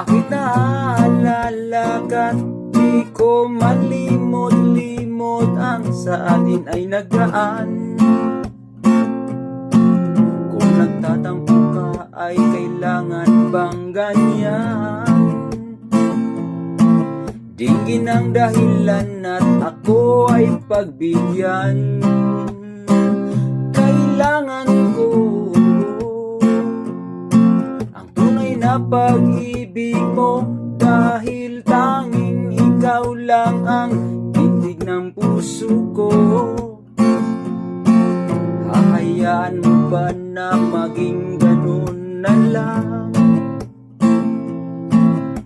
Bakit naaalala ka? Di ko malimot-limot Ang sa atin ay nagaan Kung nagtatampo ka ay kailangan bang ganyan? Dinggin ang dahilan at ako ay pagbigyan pag-ibig mo Dahil tanging ikaw lang ang tindig ng puso ko Hahayaan mo ba na maging ganun na lang?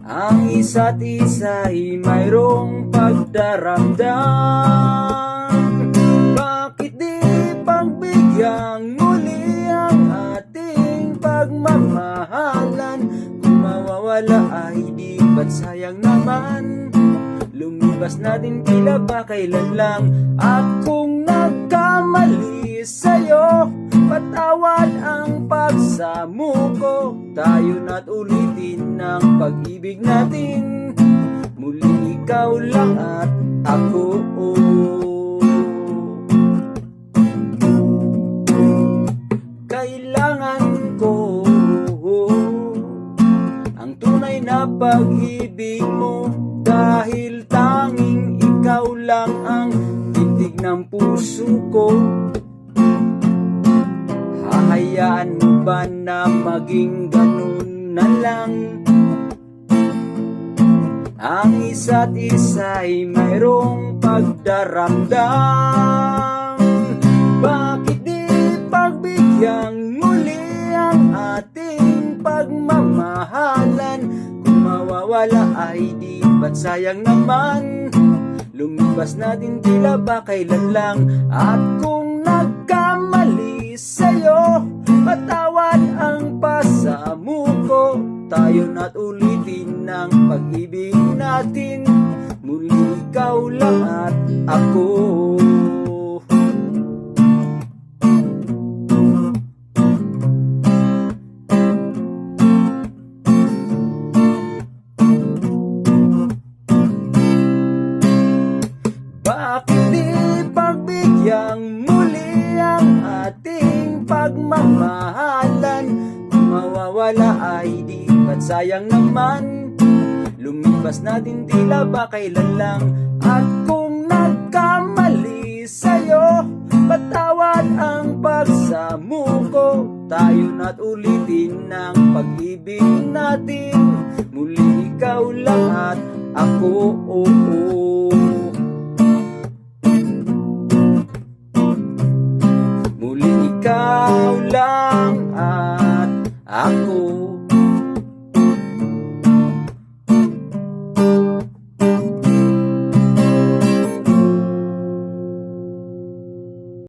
Ang isa't isa'y mayroong pagdaramdam Bakit di ang ating pagmamahalan. Kung mawawala ay di ba't sayang naman? Lumibas na din tila ba kailan lang? At kung nagkamali sa'yo Patawad ang pagsamo ko. Tayo na't ulitin ang pag-ibig natin. Muli ikaw lang at ako na pag-ibig mo. Dahil tanging ikaw lang ang titig ng puso ko. Hahayaan mo ba na maging ganun na lang? Ang isa't isa'y mayroong pagdaramdam. Bakit di pagbigyang muli ang ating pagmamahalan Mawawala ay di ba't sayang naman? Lumibas na din tila ba kailan lang? At kung nagkamali sa'yo Patawad ang pasamo ko. Tayo na't ulitin ang pag-ibig natin. Muli ikaw lang at ako pagbigyang muli ang ating pagmamahalan. Mawawala ay di ba't sayang naman? Lumipas na din tila ba kailan lang? At kung nagkamali sa'yo Patawad ang pagsamo ko Tayo na't ulitin ang pag-ibig natin. Muli ikaw lang at ako oo